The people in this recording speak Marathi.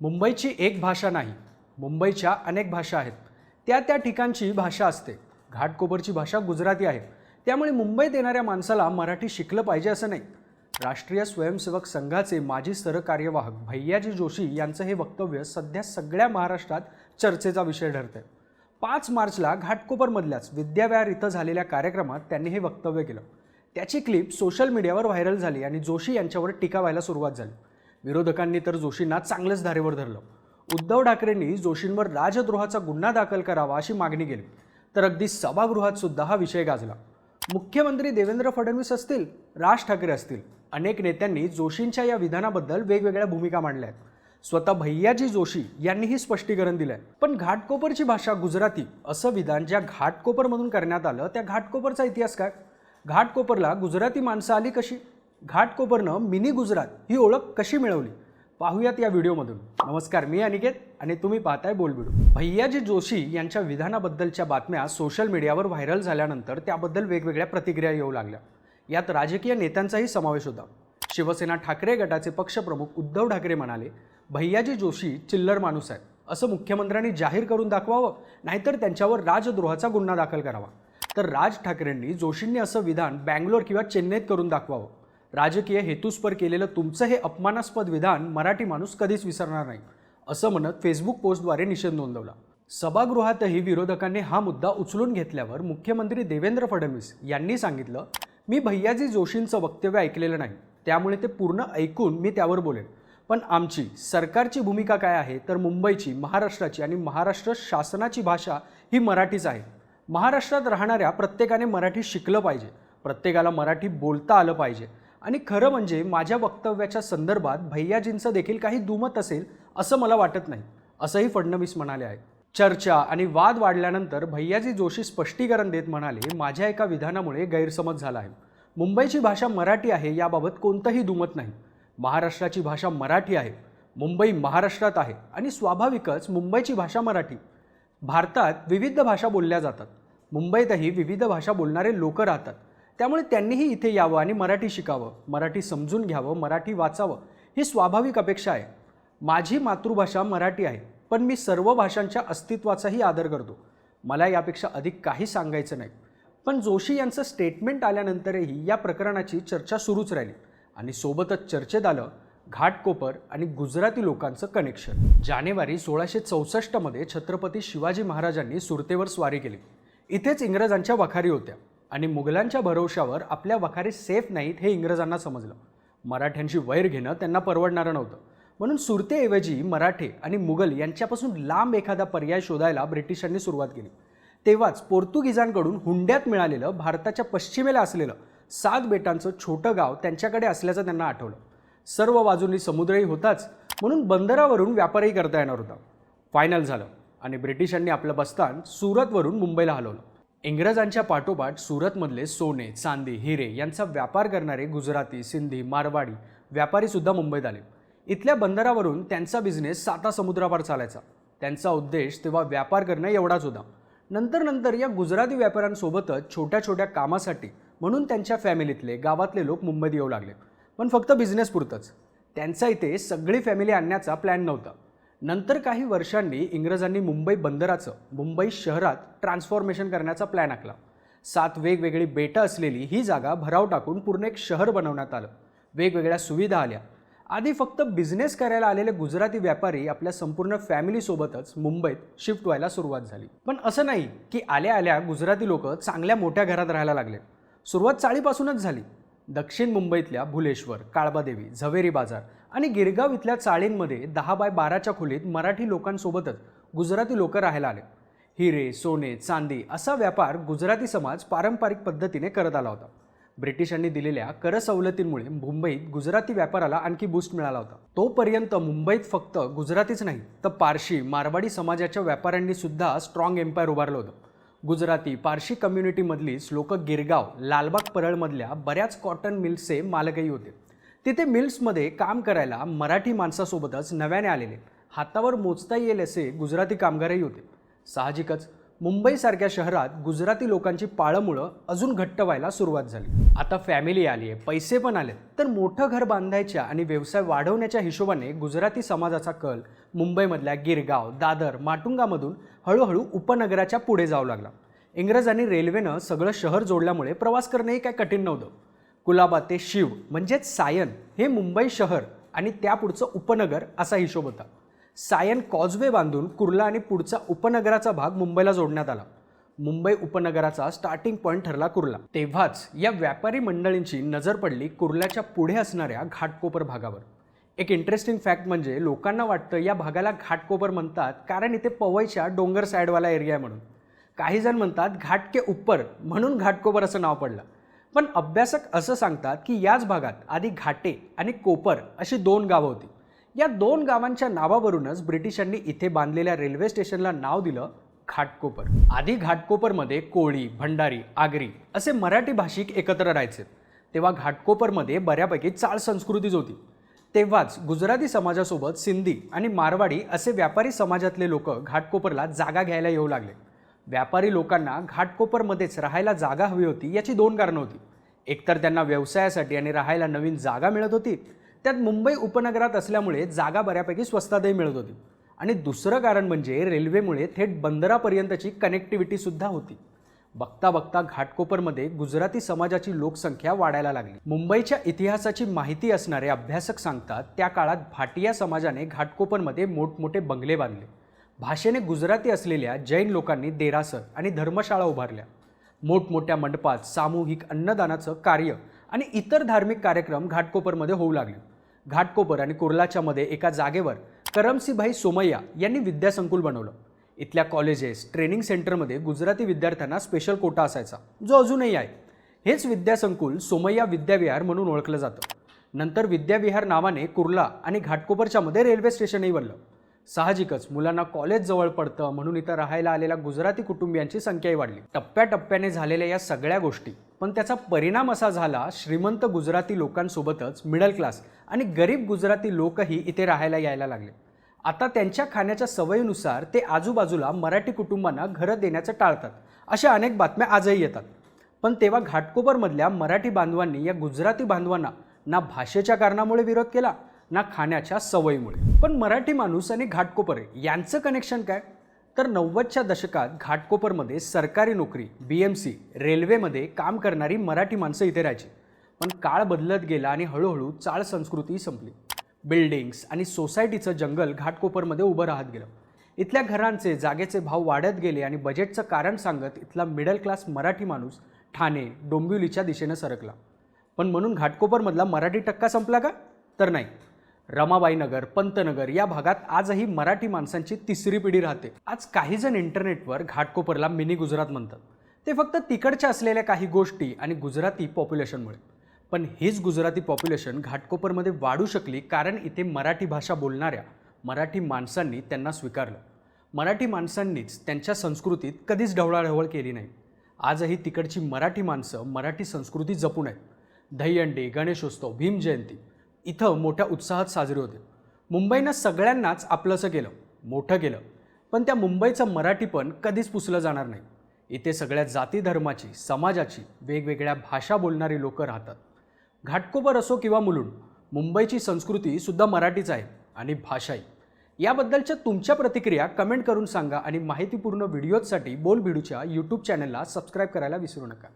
मुंबईची एक भाषा नाही मुंबईच्या अनेक भाषा आहेत. त्या त्या ठिकाणची भाषा असते. घाटकोपरची भाषा गुजराती आहे. त्यामुळे मुंबईत येणाऱ्या माणसाला मराठी शिकलं पाहिजे असं नाही. राष्ट्रीय स्वयंसेवक संघाचे माजी सरकार्यवाहक भैयाजी जोशी यांचं हे वक्तव्य सध्या सगळ्या महाराष्ट्रात चर्चेचा विषय ठरतंय. पाच मार्चला घाटकोपरमधल्याच विद्याव्यार इथं झालेल्या कार्यक्रमात त्यांनी हे वक्तव्य केलं. त्याची क्लिप सोशल मीडियावर व्हायरल झाली आणि जोशी यांच्यावर टीका व्हायला सुरुवात झाली. विरोधकांनी तर जोशींना चांगलंच धारेवर धरलं. उद्धव ठाकरेंनी जोशींवर राजद्रोहाचा गुन्हा दाखल करावा अशी मागणी केली. तर अगदी सभागृहात सुद्धा हा विषय गाजला. मुख्यमंत्री देवेंद्र फडणवीस असतील राज ठाकरे असतील अनेक नेत्यांनी जोशींच्या या विधानाबद्दल वेगवेगळ्या भूमिका मांडल्या आहेत. स्वतः भैयाजी जोशी यांनीही स्पष्टीकरण दिलंय. पण घाटकोपरची भाषा गुजराती असं विधान ज्या घाटकोपरमधून करण्यात आलं त्या घाटकोपरचा इतिहास काय? घाटकोपरला गुजराती माणसं आली कशी? घाटकोपरनं मिनी गुजरात ही ओळख कशी मिळवली? पाहूयात या व्हिडिओमधून. नमस्कार मी अनिकेत आणि तुम्ही पाहताय बोलबिडू. भैयाजी जोशी यांच्या विधानाबद्दलच्या बातम्या सोशल मीडियावर व्हायरल झाल्यानंतर त्याबद्दल वेगवेगळ्या प्रतिक्रिया येऊ लागल्या. यात राजकीय नेत्यांचाही समावेश होता. शिवसेना ठाकरे गटाचे पक्षप्रमुख उद्धव ठाकरे म्हणाले भैयाजी जोशी चिल्लर माणूस आहेत. असं मुख्यमंत्र्यांनी जाहीर करून दाखवावं नाहीतर त्यांच्यावर राजद्रोहाचा गुन्हा दाखल करावा. तर राज ठाकरेंनी जोशींनी असं विधान बँगलोर किंवा चेन्नईत करून दाखवावं. राजकीय हेतूस्पर केलेलं तुमचं हे अपमानास्पद विधान मराठी माणूस कधीच विसरणार नाही असं म्हणत फेसबुक पोस्टद्वारे निषेध नोंदवला. सभागृहातही विरोधकांनी हा मुद्दा उचलून घेतल्यावर मुख्यमंत्री देवेंद्र फडणवीस यांनी सांगितलं मी भैयाजी जोशींचं वक्तव्य ऐकलेलं नाही त्यामुळे ते पूर्ण ऐकून मी त्यावर बोलेन. पण आमची सरकारची भूमिका काय आहे तर मुंबईची महाराष्ट्राची आणि महाराष्ट्र शासनाची भाषा ही मराठीच आहे. महाराष्ट्रात राहणाऱ्या प्रत्येकाने मराठी शिकलं पाहिजे. प्रत्येकाला मराठी बोलता आलं पाहिजे. आणि खरं म्हणजे माझ्या वक्तव्याच्या संदर्भात भैयाजींचं देखील काही दुमत असेल असं मला वाटत नाही. असंही फडणवीस म्हणाले आहे. चर्चा आणि वाद वाढल्यानंतर भैयाजी जोशी स्पष्टीकरण देत म्हणाले माझ्या एका विधानामुळे गैरसमज झाला आहे. मुंबईची भाषा मराठी आहे याबाबत कोणतंही दुमत नाही. महाराष्ट्राची भाषा मराठी आहे. मुंबई महाराष्ट्रात आहे आणि स्वाभाविकच मुंबईची भाषा मराठी. भारतात विविध भाषा बोलल्या जातात. मुंबईतही विविध भाषा बोलणारे लोक राहतात. त्यामुळे त्यांनीही इथे यावं आणि मराठी शिकावं मराठी समजून घ्यावं मराठी वाचावं ही स्वाभाविक अपेक्षा आहे. माझी मातृभाषा मराठी आहे पण मी सर्व भाषांच्या अस्तित्वाचाही आदर करतो. मला यापेक्षा अधिक काही सांगायचं नाही. पण जोशी यांचं स्टेटमेंट आल्यानंतरही या प्रकरणाची चर्चा सुरूच राहिली आणि सोबतच चर्चेत आलं घाटकोपर आणि गुजराती लोकांचं कनेक्शन जानेवारी सोळाशे चौसष्टमध्ये छत्रपती शिवाजी महाराजांनी सुरतेवर स्वारी केली. इथेच इंग्रजांच्या वखारी होत्या. आणि मुघलांच्या भरवशावर आपल्या वखारी सेफ नाहीत हे इंग्रजांना समजलं. मराठ्यांशी वैर घेणं त्यांना परवडणारं नव्हतं. म्हणून सुरतेऐवजी मराठे आणि मुघल यांच्यापासून लांब एखादा पर्याय शोधायला ब्रिटिशांनी सुरुवात केली. तेव्हाच पोर्तुगीजांकडून हुंड्यात मिळालेलं भारताच्या पश्चिमेला असलेलं सात बेटांचं छोटं गाव त्यांच्याकडे असल्याचं त्यांना आठवलं. सर्व बाजूंनी समुद्रही होताच म्हणून बंदरावरून व्यापारही करता येणार होता. फायनल झालं आणि ब्रिटिशांनी आपलं बस्तान सुरतवरून मुंबईला हलवलं. इंग्रजांच्या पाठोपाठ सुरतमधले सोने चांदी हिरे यांचा व्यापार करणारे गुजराती सिंधी मारवाडी व्यापारीसुद्धा मुंबईत आले. इथल्या बंदरावरून त्यांचा बिझनेस साता समुद्रापार चालायचा. त्यांचा उद्देश तेव्हा व्यापार करणं एवढाच होता. नंतर नंतर या गुजराती व्यापाऱ्यांसोबतच छोट्या छोट्या कामासाठी म्हणून त्यांच्या फॅमिलीतले गावातले लोक मुंबईत येऊ लागले. पण फक्त बिझनेस पुरतंच. त्यांचा इथे सगळी फॅमिली आणण्याचा प्लॅन नव्हता. नंतर काही वर्षांनी इंग्रजांनी मुंबई बंदराचं मुंबई शहरात ट्रान्सफॉर्मेशन करण्याचा प्लॅन आखला. सात वेगवेगळी बेटं असलेली ही जागा भराव टाकून पूर्ण एक शहर बनवण्यात आलं. वेगवेगळ्या सुविधा आल्या. आधी फक्त बिझनेस करायला आलेले गुजराती व्यापारी आपल्या संपूर्ण फॅमिलीसोबतच मुंबईत शिफ्ट व्हायला सुरुवात झाली. पण असं नाही की आल्या आल्या गुजराती लोक चांगल्या मोठ्या घरात राहायला लागले. सुरुवात चाळीपासूनच झाली. दक्षिण मुंबईतल्या भुलेश्वर काळबादेवी झवेरी बाजार आणि गिरगाव इथल्या चाळींमध्ये दहा बाय बाराच्या खोलीत मराठी लोकांसोबतच गुजराती लोक राहायला आले. हिरे सोने चांदी असा व्यापार गुजराती समाज पारंपरिक पद्धतीने करत आला होता. ब्रिटिशांनी दिलेल्या कर सवलतींमुळे मुंबईत गुजराती व्यापाराला आणखी बूस्ट मिळाला होता. तोपर्यंत मुंबईत फक्त गुजरातीच नाही तर पारशी मारवाडी समाजाच्या व्यापाऱ्यांनी सुद्धा स्ट्रॉंग एम्पायर उभारलं होतं. गुजराती पारशी कम्युनिटीमधलीच श्लोक गिरगाव लालबाग परळमधल्या बऱ्याच कॉटन मिल्सचे मालकही होते. तिथे मिल्समध्ये काम करायला मराठी माणसासोबतच नव्याने आलेले. हातावर मोजता येईल असे गुजराती कामगारही होते. साहजिकच मुंबईसारख्या शहरात गुजराती लोकांची पाळंमुळं अजून घट्ट व्हायला सुरुवात झाली. आता फॅमिली आली आहे पैसे पण आले तर मोठं घर बांधायच्या आणि व्यवसाय वाढवण्याच्या हिशोबाने गुजराती समाजाचा कल मुंबईमधल्या गिरगाव दादर माटुंगामधून हळूहळू उपनगराच्या पुढे जाऊ लागला. इंग्रजांनी रेल्वेनं सगळं शहर जोडल्यामुळे प्रवास करणेही काय कठीण नव्हतं. कुलाबा ते शिव म्हणजेच सायन हे मुंबई शहर आणि त्यापुढचं उपनगर असा हिशोब होता. सायन कॉजवे बांधून कुर्ला आणि पुढचा उपनगराचा भाग मुंबईला जोडण्यात आला. मुंबई उपनगराचा स्टार्टिंग पॉईंट ठरला कुर्ला. तेव्हाच या व्यापारी मंडळींची नजर पडली कुर्ल्याच्या पुढे असणाऱ्या घाटकोपर भागावर. एक इंटरेस्टिंग फॅक्ट म्हणजे लोकांना वाटतं या भागाला घाटकोपर म्हणतात कारण इथे पवईच्या डोंगर साईडवाला एरिया आहे म्हणून. काही जण म्हणतात घाट के उप्पर म्हणून घाटकोपर असं नाव पडलं. पण अभ्यासक असं सांगतात की याच भागात आधी घाटे आणि कोपर अशी दोन गावं होती. या दोन गावांच्या नावावरूनच ब्रिटिशांनी इथे बांधलेल्या रेल्वे स्टेशनला नाव दिलं घाटकोपर. आधी घाटकोपरमध्ये कोळी भंडारी आगरी असे मराठी भाषिक एकत्र राहायचे. तेव्हा घाटकोपरमध्ये बऱ्यापैकी चाळ संस्कृतीच होती. तेव्हाच गुजराती समाजासोबत सिंधी आणि मारवाडी असे व्यापारी समाजातले लोक घाटकोपरला जागा घ्यायला येऊ लागले. व्यापारी लोकांना घाटकोपरमध्येच राहायला जागा हवी होती याची दोन कारणं होती. एकतर त्यांना व्यवसायासाठी आणि राहायला नवीन जागा मिळत होती त्यात मुंबई उपनगरात असल्यामुळे जागा बऱ्यापैकी स्वस्तातही मिळत होती. आणि दुसरं कारण म्हणजे रेल्वेमुळे थेट बंदरापर्यंतची कनेक्टिव्हिटी सुद्धा होती. बघता बघता घाटकोपरमध्ये गुजराती समाजाची लोकसंख्या वाढायला लागली. मुंबईच्या इतिहासाची माहिती असणारे अभ्यासक सांगतात त्या काळात भाटिया समाजाने घाटकोपरमध्ये मोठमोठे बंगले बांधले. भाषेने गुजराती असलेल्या जैन लोकांनी देरासर आणि धर्मशाळा उभारल्या. मोठमोठ्या मंडपात सामूहिक अन्नदानाचं कार्य आणि इतर धार्मिक कार्यक्रम घाटकोपरमध्ये होऊ लागले. घाटकोपर आणि कुर्लाच्या मध्ये एका जागेवर करमसीभाई सोमय्या यांनी विद्यासंकुल बनवलं. इथल्या कॉलेजेस ट्रेनिंग सेंटरमध्ये गुजराती विद्यार्थ्यांना स्पेशल कोटा असायचा जो अजूनही आहे. हेच विद्यासंकुल सोमय्या विद्याविहार म्हणून ओळखलं जातं. नंतर विद्याविहार नावाने कुर्ला आणि घाटकोपरच्या मध्ये रेल्वे स्टेशनही बनलं. साहजिकच मुलांना कॉलेज जवळ पडतं म्हणून इथं राहायला आलेल्या गुजराती कुटुंबियांची संख्याही वाढली. टप्प्याटप्प्याने झालेल्या या सगळ्या गोष्टी पण त्याचा परिणाम असा झाला श्रीमंत गुजराती लोकांसोबतच मिडल क्लास आणि गरीब गुजराती लोकही इथे राहायला यायला लागले. आता त्यांच्या खाण्याच्या सवयीनुसार ते आजूबाजूला मराठी कुटुंबांना घरं देण्याचं टाळतात अशा अनेक बातम्या आजही येतात. पण तेव्हा घाटकोपरमधल्या मराठी बांधवांनी या गुजराती बांधवांना ना भाषेच्या कारणामुळे विरोध केला ना खाण्याच्या सवयीमुळे. पण मराठी माणूस आणि घाटकोपर यांचं कनेक्शन काय? तर नव्वदच्या दशकात घाटकोपरमध्ये सरकारी नोकरी बी एम सी रेल्वेमध्ये काम करणारी मराठी माणसं इथे राहायची. पण काळ बदलत गेला आणि हळूहळू चाळ संस्कृती संपली. बिल्डिंग्स आणि सोसायटीचं जंगल घाटकोपरमध्ये उभं राहत गेलं. इथल्या घरांचे जागेचे भाव वाढत गेले आणि बजेटचं कारण सांगत इथला मिडल क्लास मराठी माणूस ठाणे डोंबिवलीच्या दिशेनं सरकला. पण म्हणून घाटकोपरमधला मराठी टक्का संपला का? तर नाही. रमाबाईनगर पंतनगर या भागात आजही मराठी माणसांची तिसरी पिढी राहते. आज काही जण इंटरनेटवर घाटकोपरला मिनी गुजरात म्हणतात. ते फक्त तिकडच्या असलेल्या काही गोष्टी आणि गुजराती पॉप्युलेशनमुळे. पण हीच गुजराती पॉप्युलेशन घाटकोपरमध्ये वाढू शकली कारण इथे मराठी भाषा बोलणाऱ्या मराठी माणसांनी त्यांना स्वीकारलं. मराठी माणसांनीच त्यांच्या संस्कृतीत कधीच ढवळाढवळ केली नाही. आजही तिकडची मराठी माणसं मराठी संस्कृती जपून आहेत दहीहंडी गणेशोत्सव भीम जयंती इथं मोठ्या उत्साहात साजरे होते. मुंबईनं सगळ्यांनाच आपलंसं केलं मोठं केलं. पण त्या मुंबईचं मराठीपण कधीच पुसलं जाणार नाही. इथे सगळ्या जाती धर्माची समाजाची वेगवेगळ्या भाषा बोलणारी लोकं राहतात. घाटकोपर असो किंवा मुलुंड मुंबईची संस्कृती सुद्धा मराठीच आहे आणि भाषाही. याबद्दलच्या तुमच्या प्रतिक्रिया कमेंट करून सांगा आणि माहितीपूर्ण व्हिडिओजसाठी बोलबिडूच्या यूट्यूब चॅनलला सबस्क्राईब करायला विसरू नका.